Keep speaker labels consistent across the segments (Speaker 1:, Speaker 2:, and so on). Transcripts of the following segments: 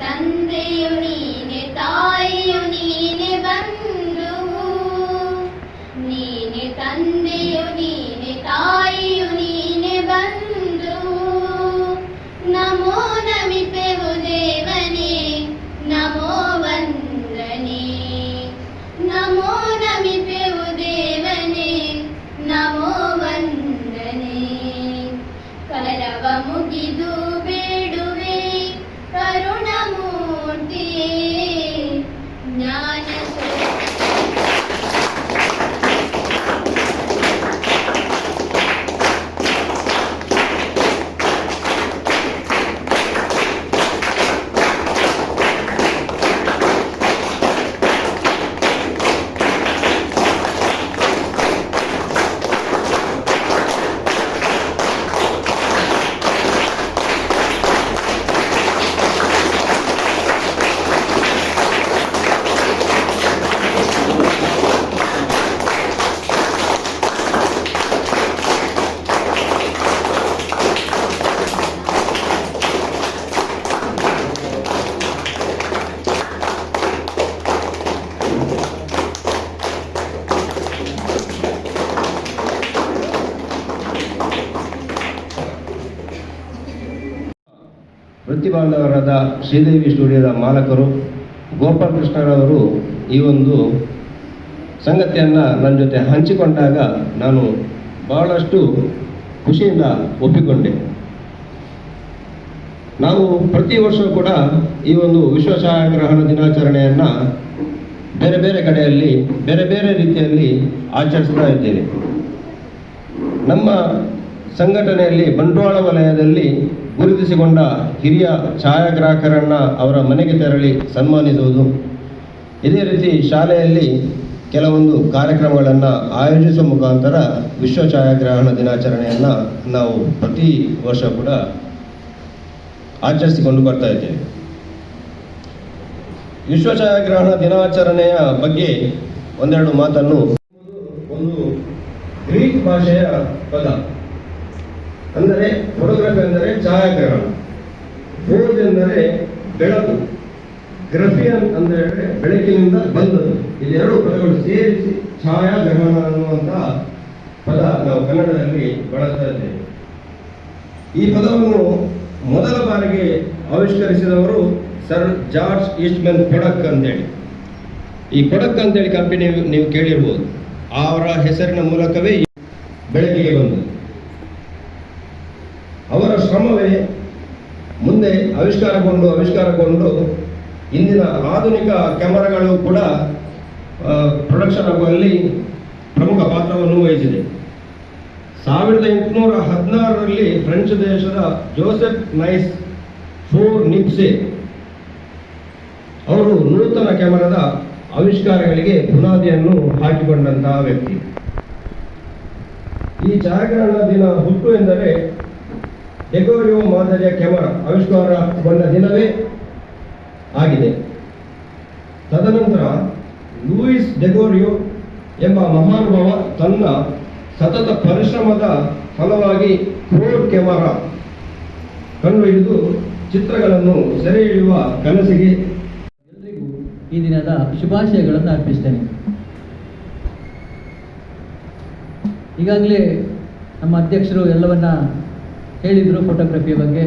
Speaker 1: ತಂದೆಯೊರ ವೃತ್ತಿಬಾಂಧವರಾದ ಶ್ರೀದೇವಿ ಸ್ಟುಡಿಯೋದ ಮಾಲಕರು ಗೋಪಾಲ್ ಕೃಷ್ಣರವರು ಈ ಒಂದು ಸಂಗತಿಯನ್ನು ನನ್ನ ಜೊತೆ ಹಂಚಿಕೊಂಡಾಗ ನಾನು ಬಹಳಷ್ಟು ಖುಷಿಯಿಂದ ಒಪ್ಪಿಕೊಂಡೆ. ನಾವು ಪ್ರತಿ ವರ್ಷ ಕೂಡ ಈ ಒಂದು ವಿಶ್ವ ಛಾಯಾಗ್ರಹಣ ದಿನಾಚರಣೆಯನ್ನು ಬೇರೆ ಬೇರೆ ಕಡೆಯಲ್ಲಿ, ಬೇರೆ ಬೇರೆ ರೀತಿಯಲ್ಲಿ ಆಚರಿಸ್ತಾ ಇದ್ದೇವೆ. ನಮ್ಮ ಸಂಘಟನೆಯಲ್ಲಿ ಬಂಡವಾಳ ವಲಯದಲ್ಲಿ ಗುರುತಿಸಿಕೊಂಡ ಹಿರಿಯ ಛಾಯಾಗ್ರಾಹಕರನ್ನು ಅವರ ಮನೆಗೆ ತೆರಳಿ ಸನ್ಮಾನಿಸುವುದು. ಇದೇ ರೀತಿ ಶಾಲೆಯಲ್ಲಿ ಕೆಲವೊಂದು ಕಾರ್ಯಕ್ರಮಗಳನ್ನು ಆಯೋಜಿಸುವ ಮುಖಾಂತರ ವಿಶ್ವ ಛಾಯಾಗ್ರಹಣ ದಿನಾಚರಣೆಯನ್ನು ನಾವು ಪ್ರತಿ ವರ್ಷ ಕೂಡ ಆಚರಿಸಿಕೊಂಡು ಬರ್ತಾ ಇದ್ದೇವೆ. ವಿಶ್ವ ಛಾಯಾಗ್ರಹಣ ದಿನಾಚರಣೆಯ ಬಗ್ಗೆ ಒಂದೆರಡು ಮಾತನ್ನು. ಒಂದು ಗ್ರೀಕ್ ಭಾಷೆಯ ಪದ. ಅಂದರೆ ಫೋಟೋಗ್ರಫಿ ಅಂದರೆ ಛಾಯಾಗ್ರಹಣ. ಫೋಜ್ ಎಂದರೆ ಬೆಳಕು. ಗ್ರಫಿಯನ್ ಅಂದರೆ ಬೆಳಕಿನಿಂದ ಬಂದದ್ದು. ಇದೆರಡು ಪದಗಳು ಸೇರಿಸಿ ಛಾಯಾಗ್ರಹಣ ಅನ್ನುವಂತಹ ಪದ ನಾವು ಕನ್ನಡದಲ್ಲಿ ಬಳಸ್ತಾ ಈ ಪದವನ್ನು ಮೊದಲ ಬಾರಿಗೆ ಆವಿಷ್ಕರಿಸಿದವರು ಸರ್ ಜಾರ್ಜ್ ಈಸ್ಟ್ಮನ್ ಕೊಡಕ್ ಅಂತೇಳಿ. ಈ ಕೊಡಕ್ ಅಂತೇಳಿ ಕಂಪನಿ ನೀವು ಕೇಳಿರ್ಬೋದು. ಅವರ ಹೆಸರಿನ ಮೂಲಕವೇ ಬೆಳಕಿಗೆ ಬಂದದ್ದು. ಶ್ರಮವೇ. ಮುಂದೆ ಆವಿಷ್ಕಾರಗೊಂಡು ಆವಿಷ್ಕಾರಗೊಂಡು ಇಂದಿನ ಆಧುನಿಕ ಕ್ಯಾಮರಾಗಳು ಕೂಡ ಪ್ರೊಡಕ್ಷನ್ ಆಗುವಲ್ಲಿ ಪ್ರಮುಖ ಪಾತ್ರವನ್ನು ವಹಿಸಿದೆ. ಸಾವಿರದ ಎಂಟುನೂರ ಹದಿನಾರರಲ್ಲಿ ಫ್ರೆಂಚ್ ದೇಶದ ಜೋಸೆಫ್ ನೈಸ್ ಫೋರ್ ನಿಪ್ಸೆ ಅವರು ನೂತನ ಕ್ಯಾಮರಾದ ಆವಿಷ್ಕಾರಗಳಿಗೆ ಬುನಾದಿಯನ್ನು ಹಾಕಿಕೊಂಡಂತಹ ವ್ಯಕ್ತಿ. ಈ ಛಾಯಾಗ್ರಹಣ ದಿನ ಹುಟ್ಟು ಎಂದರೆ ಡೆಗೋರಿಯೋ ಮಾದರಿಯ ಕ್ಯಾಮರಾ ಆವಿಷ್ಕಾರಗೊಂಡ ದಿನವೇ ಆಗಿದೆ. ತದನಂತರ ಲೂಯಿಸ್ ಡೆಗೋರಿಯೋ ಎಂಬ ಮಹಾನುಭಾವ ತನ್ನ ಸತತ ಪರಿಶ್ರಮದ ಫಲವಾಗಿ ಕ್ರೋಡ್ ಕ್ಯಾಮರಾ ಕಂಡುಹಿಡಿದು ಚಿತ್ರಗಳನ್ನು ಸೆರೆ ಹಿಡಿಯುವ ಕನಸಿಗೆ
Speaker 2: ಎಲ್ಲರಿಗೂ ಈ ದಿನದ ಶುಭಾಶಯಗಳನ್ನು ಅರ್ಪಿಸ್ತೇನೆ. ಈಗಾಗಲೇ ನಮ್ಮ ಅಧ್ಯಕ್ಷರು ಎಲ್ಲವನ್ನ ಹೇಳಿದರು ಫೋಟೋಗ್ರಫಿ ಬಗ್ಗೆ.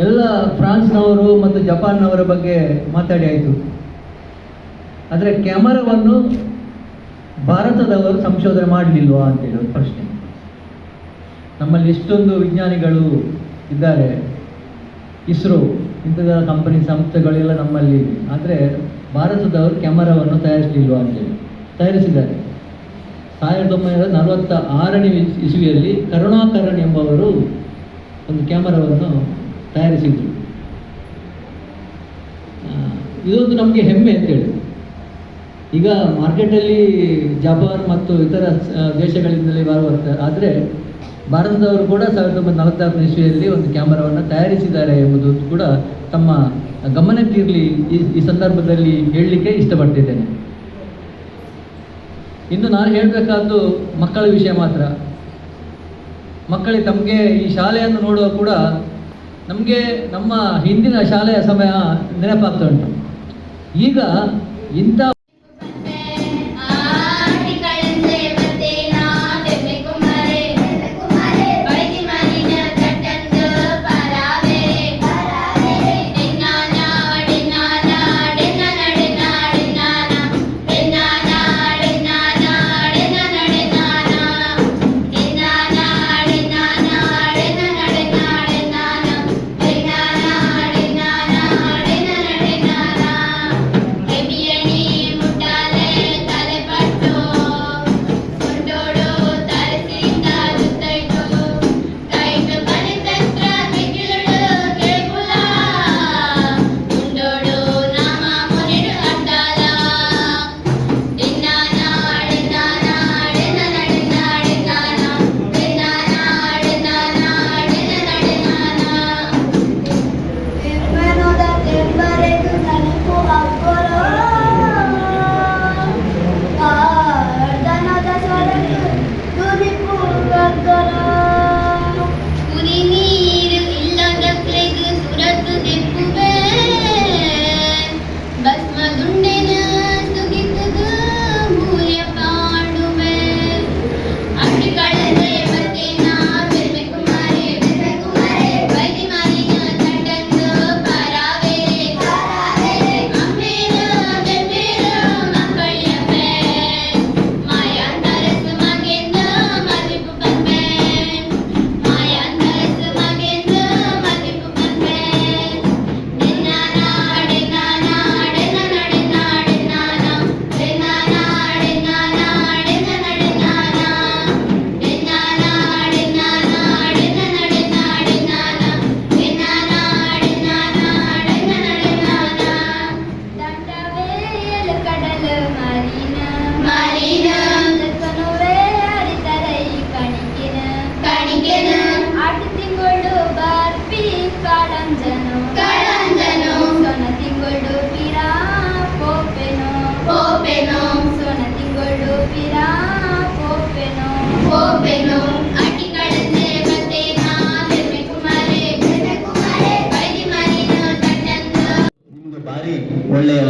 Speaker 2: ಎಲ್ಲ ಫ್ರಾನ್ಸ್ನವರು ಮತ್ತು ಜಪಾನ್ನವರ ಬಗ್ಗೆ ಮಾತಾಡಿ ಆಯಿತು. ಆದರೆ ಕ್ಯಾಮರಾವನ್ನು ಭಾರತದವರು ಸಂಶೋಧನೆ ಮಾಡಲಿಲ್ವಾ ಅಂತ ಹೇಳೋದು ಪ್ರಶ್ನೆ. ನಮ್ಮಲ್ಲಿ ಎಷ್ಟೊಂದು ವಿಜ್ಞಾನಿಗಳು ಇದ್ದಾರೆ. ಇಸ್ರೋ, ಇಂಥದ ಕಂಪನಿ ಸಂಸ್ಥೆಗಳೆಲ್ಲ ನಮ್ಮಲ್ಲಿ ಆದರೆ ಭಾರತದವರು ಕ್ಯಾಮರಾವನ್ನು ತಯಾರಿಸಲಿಲ್ವಾ ಅಂತೇಳಿ ತಯಾರಿಸಿದ್ದಾರೆ. ಸಾವಿರದ ಒಂಬೈನೂರ ನಲವತ್ತ ಆರನೇ ಇಸ್- ಇಸುವಿಯಲ್ಲಿ ಕರುಣಾಕರಣ್ ಎಂಬವರು ಒಂದು ಕ್ಯಾಮರಾವನ್ನು ತಯಾರಿಸಿದರು. ಇದೊಂದು ನಮಗೆ ಹೆಮ್ಮೆ ಅಂತೇಳಿ. ಈಗ ಮಾರ್ಕೆಟಲ್ಲಿ ಜಪಾನ್ ಮತ್ತು ಇತರ ದೇಶಗಳಿಂದಲೇ ಬರುವಂಥ ಆದರೆ ಭಾರತದವರು ಕೂಡ ಸಾವಿರದ ಒಂಬೈನೂರ ನಲವತ್ತಾರನೇ ಇಸ್ವಿಯಲ್ಲಿ ಒಂದು ಕ್ಯಾಮರಾವನ್ನು ತಯಾರಿಸಿದ್ದಾರೆ ಎಂಬುದು ಕೂಡ ತಮ್ಮ ಗಮನಕ್ಕಿರಲಿ ಈ ಈ ಸಂದರ್ಭದಲ್ಲಿ ಹೇಳಲಿಕ್ಕೆ ಇಷ್ಟಪಡ್ತಿದ್ದೇನೆ. ಇನ್ನು ನಾನು ಹೇಳಬೇಕಾದ್ದು ಮಕ್ಕಳ ವಿಷಯ ಮಾತ್ರ. ಮಕ್ಕಳಿಗೆ ತಮಗೆ ಈ ಶಾಲೆಯನ್ನು ನೋಡುವ ಕೂಡ ನಮಗೆ ನಮ್ಮ ಹಿಂದಿನ ಶಾಲೆಯ ಸಮಯ ನೆನಪಾಗ್ತಾ ಉಂಟು. ಈಗ ಇಂಥ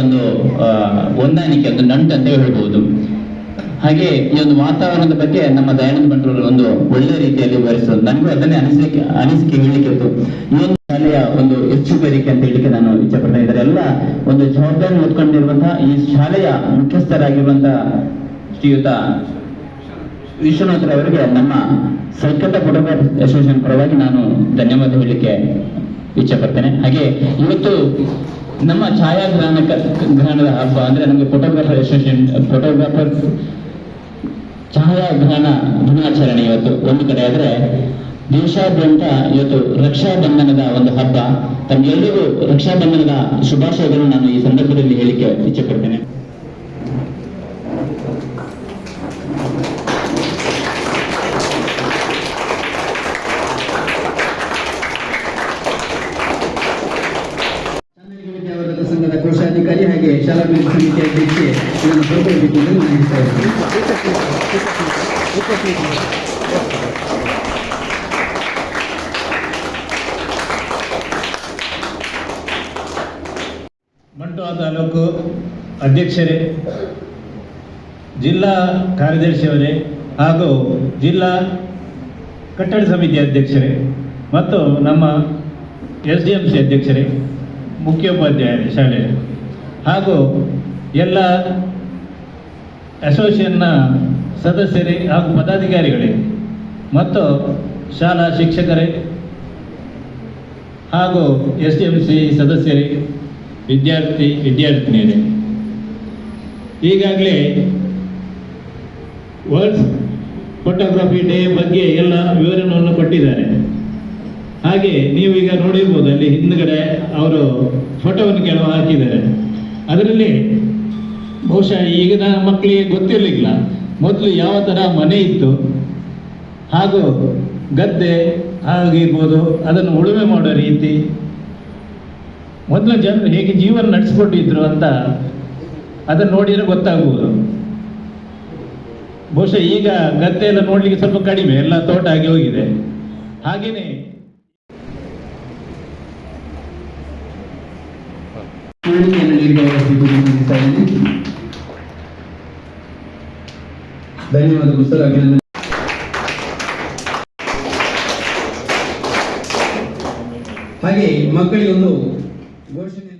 Speaker 3: ಒಂದು ನಂಟು ಅಂತ ಹೇಳ್ಬೋದು. ಹಾಗೆ ಈ ಒಂದು ವಾತಾವರಣದ ಬಗ್ಗೆ ನಮ್ಮ ದಯಾನಂದ ಬಂಡವರು ಒಂದು ಒಳ್ಳೆ ರೀತಿಯಲ್ಲಿ ವಿವರಿಸೋದು ನನಗೂ ಅದನ್ನೇ ಅನಿಸಿಕೆ ಅನಿಸಿಕೆ ಹೇಳಲಿಕ್ಕೆ ಇತ್ತು. ಈ ಒಂದು ಶಾಲೆಯ ಒಂದು ಹೆಚ್ಚುಗಾರಿಕೆ ಅಂತ ಹೇಳಿಕ್ಕೆ ನಾನು ಇಚ್ಛೆ ಪಡ್ತಾ ಇದ್ದಾರೆ ಒಂದು ಜವಾಬ್ದಾರಿ ಓದ್ಕೊಂಡಿರುವಂತಹ ಈ ಶಾಲೆಯ ಮುಖ್ಯಸ್ಥರಾಗಿರುವಂತಹ ಶ್ರೀಯುತ ವಿಶ್ವನಾಥ್ ಅವರಿಗೆ ನಮ್ಮ ಸಂಕಟ ಫೋಟೋಗ್ರಾಫರ್ ಅಸೋಸಿಯೇಷನ್ ಪರವಾಗಿ ನಾನು ಧನ್ಯವಾದ ಹೇಳಲಿಕ್ಕೆ ಇಚ್ಛೆ ಪಡ್ತೇನೆ ಹಾಗೆ ಇವತ್ತು ನಮ್ಮ ಛಾಯಾಗ್ರಹಣ ಗ್ರಹಣದ ಹಬ್ಬ ಅಂದ್ರೆ ನಮಗೆ ಫೋಟೋಗ್ರಾಫರ್ ಅಸೋಸಿಯೇಷನ್ ಫೋಟೋಗ್ರಾಫರ್ ಛಾಯಾಗ್ರಹಣ ದಿನಾಚರಣೆ ಇವತ್ತು. ಒಂದು ಕಡೆ ಆದ್ರೆ ದೇಶಾದ್ಯಂತ ಇವತ್ತು ರಕ್ಷಾಬಂಧನದ ಒಂದು ಹಬ್ಬ. ತಮ್ಗೆಲ್ಲರಿಗೂ ರಕ್ಷಾಬಂಧನದ ಶುಭಾಶಯಗಳನ್ನು ನಾನು ಈ ಸಂದರ್ಭದಲ್ಲಿ ಹೇಳಿಕೆ ಇಚ್ಛೆ ಪಡ್ತೇನೆ
Speaker 4: ಬಂಟ್ವಾಳ ತಾಲೂಕು ಅಧ್ಯಕ್ಷರೇ, ಜಿಲ್ಲಾ ಕಾರ್ಯದರ್ಶಿಯವರೇ ಹಾಗೂ ಜಿಲ್ಲಾ ಕಟ್ಟಡ ಸಮಿತಿ ಅಧ್ಯಕ್ಷರೇ ಮತ್ತು ನಮ್ಮ ಎಸ್ ಡಿ ಎಂ ಸಿ ಅಧ್ಯಕ್ಷರೇ, ಮುಖ್ಯೋಪಾಧ್ಯಾಯರೇ ಶಾಲೆ ಹಾಗೂ ಎಲ್ಲ ಅಸೋಸಿಯೇಷನ್ನ ಸದಸ್ಯರೇ ಹಾಗೂ ಪದಾಧಿಕಾರಿಗಳೇ ಮತ್ತು ಶಾಲಾ ಶಿಕ್ಷಕರೇ ಹಾಗೂ ಎಸ್ ಡಿ ಎಂ ಸಿ ಸದಸ್ಯರೇ, ವಿದ್ಯಾರ್ಥಿ ವಿದ್ಯಾರ್ಥಿನಿಯರೇ. ಈಗಾಗಲೇ ವರ್ಲ್ಡ್ ಫೋಟೋಗ್ರಫಿ ಡೇ ಬಗ್ಗೆ ಎಲ್ಲ ವಿವರಣವನ್ನು ಕೊಟ್ಟಿದ್ದಾರೆ. ಹಾಗೆ ನೀವು ಈಗ ನೋಡಿರ್ಬೋದು ಅಲ್ಲಿ ಹಿಂದ್ಗಡೆ ಅವರು ಫೋಟೋವನ್ನು ಕೆಲವು ಹಾಕಿದ್ದಾರೆ. ಅದರಲ್ಲಿ ಬಹುಶಃ ಈಗಿನ ಮಕ್ಕಳಿಗೆ ಗೊತ್ತಿರಲಿಲ್ಲ ಮೊದಲು ಯಾವ ಥರ ಮನೆ ಇತ್ತು, ಹಾಗೂ ಗದ್ದೆ ಆಗಿರ್ಬೋದು, ಅದನ್ನು ಉಳುಮೆ ಮಾಡೋ ರೀತಿ, ಮೊದಲು ಜನರು ಹೇಗೆ ಜೀವನ ನಡೆಸ್ಕೊಂಡಿದ್ರು ಅಂತ ಅದನ್ನು ನೋಡಿದರೆ ಗೊತ್ತಾಗ್ಬೋದು ಬಹುಶಃ ಈಗ ಗದ್ದೆ ನೋಡ್ಲಿಕ್ಕೆ ಸ್ವಲ್ಪ ಕಡಿಮೆ, ಎಲ್ಲ ತೋಟ ಆಗಿ ಹೋಗಿದೆ
Speaker 2: ಹಾಗೆಯೇ. ಧನ್ಯವಾದಗಳು ಸರ್ ಅಭಿನಂದನೆ. ಹಾಗೆ ಮಕ್ಕಳಿಗೆ ಒಂದು ಘೋಷಣೆ